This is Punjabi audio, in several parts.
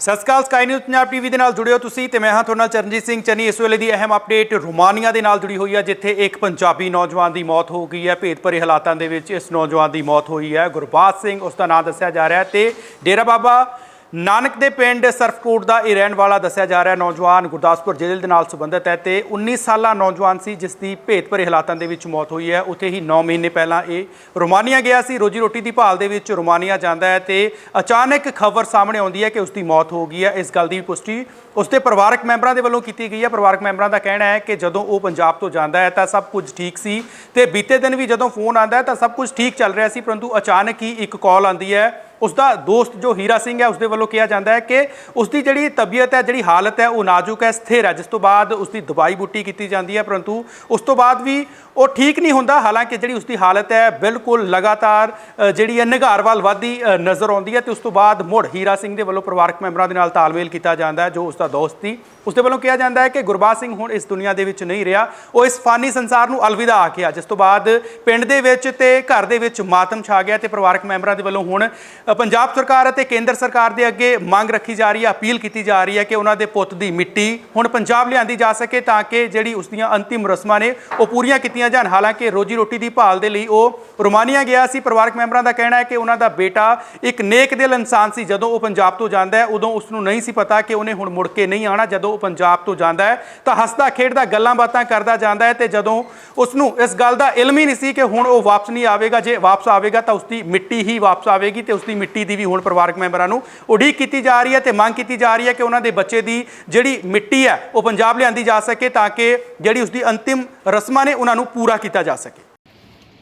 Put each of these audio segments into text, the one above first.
ਸਤਿ ਸ਼੍ਰੀ ਅਕਾਲ ਸਕਾਈ ਨਿਊਜ਼ ਪੰਜਾਬ ਟੀਵੀ ਦੇ ਨਾਲ ਜੁੜਿਓ ਤੁਸੀਂ ਤੇ ਮੈਂ ਹਾਂ ਤੁਹਾਡਾ ਚਰਨਜੀਤ ਸਿੰਘ ਚੰਨੀ। ਇਸ ਵੇਲੇ ਦੀ ਅਹਿਮ ਅਪਡੇਟ ਰੋਮਾਨੀਆ ਦੇ ਨਾਲ ਜੁੜੀ ਹੋਈ ਹੈ, ਜਿੱਥੇ ਇੱਕ ਪੰਜਾਬੀ ਨੌਜਵਾਨ ਦੀ ਮੌਤ ਹੋ ਗਈ ਹੈ। ਭੇਦਭਰੇ ਹਾਲਾਤਾਂ ਦੇ ਵਿੱਚ ਇਸ ਨੌਜਵਾਨ ਦੀ ਮੌਤ ਹੋਈ ਹੈ। ਗੁਰਬਾਜ ਸਿੰਘ ਉਸ ਦਾ ਨਾਮ ਦੱਸਿਆ ਜਾ ਰਿਹਾ ਹੈ ਤੇ ਡੇਰਾ ਬਾਬਾ ਨਾਨਕ ਦੇ ਪਿੰਡ ਸਰਫਕੋਟ ਦਾ ਇਹ ਰਹਿਣ ਵਾਲਾ ਦੱਸਿਆ ਜਾ ਰਿਹਾ ਨੌਜਵਾਨ ਗੁਰਦਾਸਪੁਰ ਜ਼ਿਲ੍ਹੇ ਦੇ ਨਾਲ ਸੰਬੰਧਿਤ ਹੈ ਤੇ 19 ਸਾਲਾ ਨੌਜਵਾਨ ਸੀ, ਜਿਸ ਦੀ ਭੇਦਭਰੇ ਹਾਲਾਤਾਂ ਦੇ ਵਿੱਚ ਮੌਤ ਹੋਈ ਹੈ। ਉੱਥੇ ਹੀ 9 ਮਹੀਨੇ ਪਹਿਲਾਂ ਇਹ ਰੋਮਾਨੀਆ ਗਿਆ ਸੀ। ਰੋਜੀ ਰੋਟੀ ਦੀ ਭਾਲ ਦੇ ਵਿੱਚ ਰੋਮਾਨੀਆ ਜਾਂਦਾ ਹੈ ਤੇ ਅਚਾਨਕ ਖਬਰ ਸਾਹਮਣੇ ਆਉਂਦੀ ਹੈ ਕਿ ਉਸ ਦੀ ਮੌਤ ਹੋ ਗਈ ਹੈ। ਇਸ ਗੱਲ ਦੀ ਪੁਸ਼ਟੀ ਉਸ ਦੇ ਪਰਿਵਾਰਕ ਮੈਂਬਰਾਂ ਦੇ ਵੱਲੋਂ ਕੀਤੀ ਗਈ ਹੈ। ਪਰਿਵਾਰਕ ਮੈਂਬਰਾਂ ਦਾ ਕਹਿਣਾ ਹੈ ਕਿ ਜਦੋਂ ਉਹ ਪੰਜਾਬ ਤੋਂ ਜਾਂਦਾ ਹੈ ਤਾਂ ਸਭ ਕੁਝ ਠੀਕ ਸੀ ਤੇ ਬੀਤੇ ਦਿਨ ਵੀ ਜਦੋਂ ਫੋਨ ਆਉਂਦਾ ਹੈ ਤਾਂ ਸਭ ਕੁਝ ਠੀਕ ਚੱਲ ਰਿਹਾ ਸੀ, ਪਰੰਤੂ ਅਚਾਨਕ ਹੀ ਇੱਕ ਕਾਲ ਆਉਂਦੀ ਹੈ ਉਸ ਦਾ ਦੋਸਤ ਜੋ ਹੀਰਾ ਸਿੰਘ ਹੈ ਉਸ ਦੇ ਵੱਲੋਂ ਕਿਹਾ ਜਾਂਦਾ ਹੈ ਕਿ ਉਸ ਦੀ ਜਿਹੜੀ ਤਬੀਅਤ ਹੈ, ਜਿਹੜੀ ਹਾਲਤ ਹੈ, ਉਹ ਨਾਜ਼ੁਕ ਹੈ, ਸਥਿਰ ਹੈ, ਜਿਸ ਤੋਂ ਬਾਅਦ ਉਸ ਦੀ ਦਵਾਈ ਬੂਟੀ ਕੀਤੀ ਜਾਂਦੀ ਹੈ, ਪਰੰਤੂ ਉਸ ਤੋਂ ਬਾਅਦ ਵੀ ਉਹ ਠੀਕ ਨਹੀਂ ਹੁੰਦਾ। ਹਾਲਾਂਕਿ ਜਿਹੜੀ ਉਸ ਦੀ ਹਾਲਤ ਹੈ, ਬਿਲਕੁਲ ਲਗਾਤਾਰ ਜਿਹੜੀ ਹੈ, ਨਿਗਾਰ ਵੱਲ ਵਧਦੀ ਨਜ਼ਰ ਆਉਂਦੀ ਹੈ ਤੇ ਉਸ ਤੋਂ ਬਾਅਦ ਮੁੜ ਹੀਰਾ ਸਿੰਘ ਦੇ ਵੱਲੋਂ ਪਰਿਵਾਰਕ ਮੈਂਬਰਾਂ ਦੇ ਨਾਲ ਤਾਲਮੇਲ ਕੀਤਾ ਜਾਂਦਾ ਹੈ, ਜੋ ਉਸ ਦਾ ਦੋਸਤ ਸੀ। ਉਸ ਦੇ ਵੱਲੋਂ ਕਿਹਾ ਜਾਂਦਾ ਹੈ ਕਿ ਗੁਰਬਾਜ ਸਿੰਘ ਹੁਣ ਇਸ ਦੁਨੀਆ ਦੇ ਵਿੱਚ ਨਹੀਂ ਰਿਹਾ। ਉਹ ਇਸ ਫਾਨੀ ਸੰਸਾਰ ਨੂੰ ਅਲਵਿਦਾ ਆਖਿਆ ਜਿਸ ਤੋਂ ਬਾਅਦ ਪਿੰਡ ਦੇ ਵਿੱਚ ਤੇ ਘਰ ਦੇ ਵਿੱਚ ਮਾਤਮ ਛਾ ਗਿਆ ਤੇ ਪਰਿਵਾਰਕ ਮੈਂਬਰਾਂ ਦੇ ਵੱਲੋਂ ਹੁਣ ਪੰਜਾਬ ਸਰਕਾਰ ਅਤੇ ਕੇਂਦਰ ਸਰਕਾਰ ਦੇ ਅੱਗੇ ਮੰਗ ਰੱਖੀ ਜਾ ਰਹੀ ਹੈ, ਅਪੀਲ ਕੀਤੀ ਜਾ ਰਹੀ ਹੈ ਕਿ ਉਹਨਾਂ ਦੇ ਪੁੱਤ ਦੀ ਮਿੱਟੀ ਹੁਣ ਪੰਜਾਬ ਲਿਆਂਦੀ ਜਾ ਸਕੇ ਤਾਂ ਕਿ ਜਿਹੜੀ ਉਸ ਦੀਆਂ ਅੰਤਿਮ ਰਸਮਾਂ ਨੇ ਉਹ ਪੂਰੀਆਂ ਕੀਤੀਆਂ ਜਾਣ। ਹਾਲਾਂਕਿ ਰੋਜੀ ਰੋਟੀ ਦੀ ਭਾਲ ਦੇ ਲਈ ਉਹ ਰੋਮਾਨੀਆ ਗਿਆ ਸੀ। ਪਰਿਵਾਰਕ ਮੈਂਬਰਾਂ ਦਾ ਕਹਿਣਾ ਹੈ ਕਿ ਉਹਨਾਂ ਦਾ ਬੇਟਾ ਇੱਕ ਨੇਕ ਦਿਲ ਇਨਸਾਨ ਸੀ। ਜਦੋਂ ਉਹ ਪੰਜਾਬ ਤੋਂ ਜਾਂਦਾ ਹੈ, ਉਦੋਂ ਉਸ ਨੂੰ ਨਹੀਂ ਸੀ ਪਤਾ ਕਿ ਉਹਨੇ ਹੁਣ ਮੁੜ ਕੇ ਨਹੀਂ ਆਣਾ ਜਦੋਂ ਉਹ ਪੰਜਾਬ ਤੋਂ ਜਾਂਦਾ ਹੈ, ਤਾਂ ਹੱਸਦਾ ਖੇਡਦਾ ਗੱਲਾਂ ਬਾਤਾਂ ਕਰਦਾ ਜਾਂਦਾ ਹੈ ਤੇ ਜਦੋਂ ਉਸ ਨੂੰ ਇਸ ਗੱਲ ਦਾ ਇਲਮ ਹੀ ਨਹੀਂ ਸੀ ਕਿ ਹੁਣ ਉਹ ਵਾਪਸ ਨਹੀਂ ਆਵੇਗਾ। ਜੇ ਵਾਪਸ ਆਵੇਗਾ ਤਾਂ ਉਸ ਦੀ ਮਿੱਟੀ ਹੀ ਵਾਪਸ ਆਵੇਗੀ ਤੇ ਉਸ ਦੀ ਮਿੱਟੀ ਦੀ ਵੀ ਹੁਣ ਪਰਿਵਾਰਕ ਮੈਂਬਰਾਂ ਨੂੰ ਉਡੀਕ ਕੀਤੀ ਜਾ ਰਹੀ ਹੈ ਤੇ ਮੰਗ ਕੀਤੀ ਜਾ ਰਹੀ ਹੈ ਕਿ ਉਹਨਾਂ ਦੇ ਬੱਚੇ ਦੀ ਜਿਹੜੀ ਮਿੱਟੀ ਹੈ, ਉਹ ਪੰਜਾਬ ਲਿਆਂਦੀ ਜਾ ਸਕੇ ਤਾਂ ਕਿ ਜਿਹੜੀ ਉਸ ਦੀ ਅੰਤਿਮ ਰਸਮਾਂ ਨੇ ਉਹਨਾਂ ਨੂੰ ਪੂਰਾ ਕੀਤਾ ਜਾ ਸਕੇ।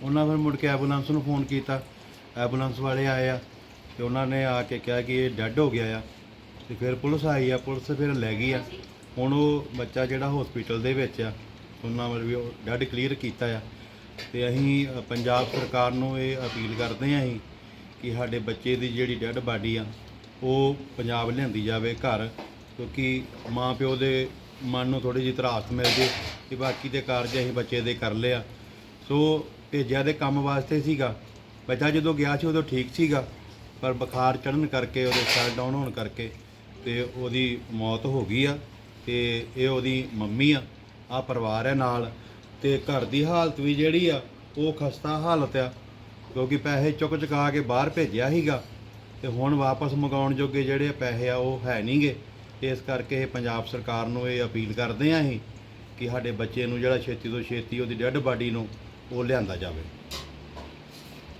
ਉਹਨਾਂ ਫਿਰ ਮੁੜ ਕੇ ਐਂਬੂਲੈਂਸ ਨੂੰ ਫੋਨ ਕੀਤਾ। ਐਂਬੂਲੈਂਸ ਵਾਲੇ ਆਏ ਆ ਤੇ ਉਹਨਾਂ ਨੇ ਆ ਕੇ ਕਿਹਾ ਕਿ ਇਹ ਡੈੱਡ ਹੋ ਗਿਆ ਆ ਤੇ ਫਿਰ ਪੁਲਿਸ ਆਈ ਆ, ਪੁਲਿਸ ਫਿਰ ਲੈ ਗਈ ਆ। ਹੁਣ ਉਹ ਬੱਚਾ ਜਿਹੜਾ ਹਸਪੀਟਲ ਦੇ ਵਿੱਚ ਆ, ਉਹਨਾਂ ਵੱਲ ਵੀ ਉਹ ਡੈੱਡ ਕਲੀਅਰ ਕੀਤਾ ਆ। ਤੇ ਅਸੀਂ ਪੰਜਾਬ ਸਰਕਾਰ ਨੂੰ ਇਹ ਅਪੀਲ ਕਰਦੇ ਆ ਅਸੀਂ ਕਿ ਸਾਡੇ ਬੱਚੇ ਦੀ ਜਿਹੜੀ ਡੈੱਡ ਬਾਡੀ ਆ, ਉਹ ਪੰਜਾਬ ਲਿਆਂਦੀ ਜਾਵੇ ਘਰ, ਕਿਉਂਕਿ ਮਾਂ ਪਿਓ ਦੇ ਮਨ ਨੂੰ ਥੋੜੀ ਜਿਹੀ ਤਰਾਸ ਮਿਲ ਜੇ ਕਿ ਬਾਕੀ ਦੇ ਕਾਰਜ ਅਸੀਂ ਬੱਚੇ ਦੇ ਕਰ ਲਿਆ। ਸੋ ਭੇਜਿਆ ਦੇ ਕੰਮ ਵਾਸਤੇ ਸੀਗਾ। ਬੱਚਾ ਜਦੋਂ ਗਿਆ ਸੀ ਉਦੋਂ ਠੀਕ ਸੀਗਾ, ਪਰ ਬੁਖਾਰ ਚੜਨ ਕਰਕੇ, ਉਹਦੇ ਸੈਲ ਡਾਊਨ ਹੋਣ ਕਰਕੇ ਤੇ ਉਹਦੀ ਮੌਤ ਹੋ ਗਈ ਆ ਤੇ ਇਹ ਉਹਦੀ ਮੰਮੀ ਆ ਆ ਪਰਿਵਾਰ ਹੈ ਨਾਲ ਤੇ ਘਰ ਦੀ ਹਾਲਤ ਵੀ ਜਿਹੜੀ ਆ, ਉਹ ਖਸਤਾ ਹਾਲਤ ਆ। ਕਿਉਂਕਿ ਪੈਸੇ ਚੁੱਕ ਚੁਕਾ ਕੇ ਬਾਹਰ ਭੇਜਿਆ ਸੀਗਾ ਤੇ ਹੁਣ ਵਾਪਸ ਮੰਗਾਉਣ ਜੋਗੇ ਜਿਹੜੇ ਪੈਸੇ ਆ ਉਹ ਹੈ ਨਹੀਂਗੇ। ਇਸ ਕਰਕੇ ਇਹ ਪੰਜਾਬ ਸਰਕਾਰ ਨੂੰ ਇਹ ਅਪੀਲ ਕਰਦੇ ਆ ਅਸੀਂ ਕਿ ਸਾਡੇ ਬੱਚੇ ਨੂੰ ਜਿਹੜਾ ਛੇਤੀ ਤੋਂ ਛੇਤੀ ਉਹਦੀ ਡੈੱਡ ਬਾਡੀ ਨੂੰ ਉਹ ਲਿਆਂਦਾ ਜਾਵੇ।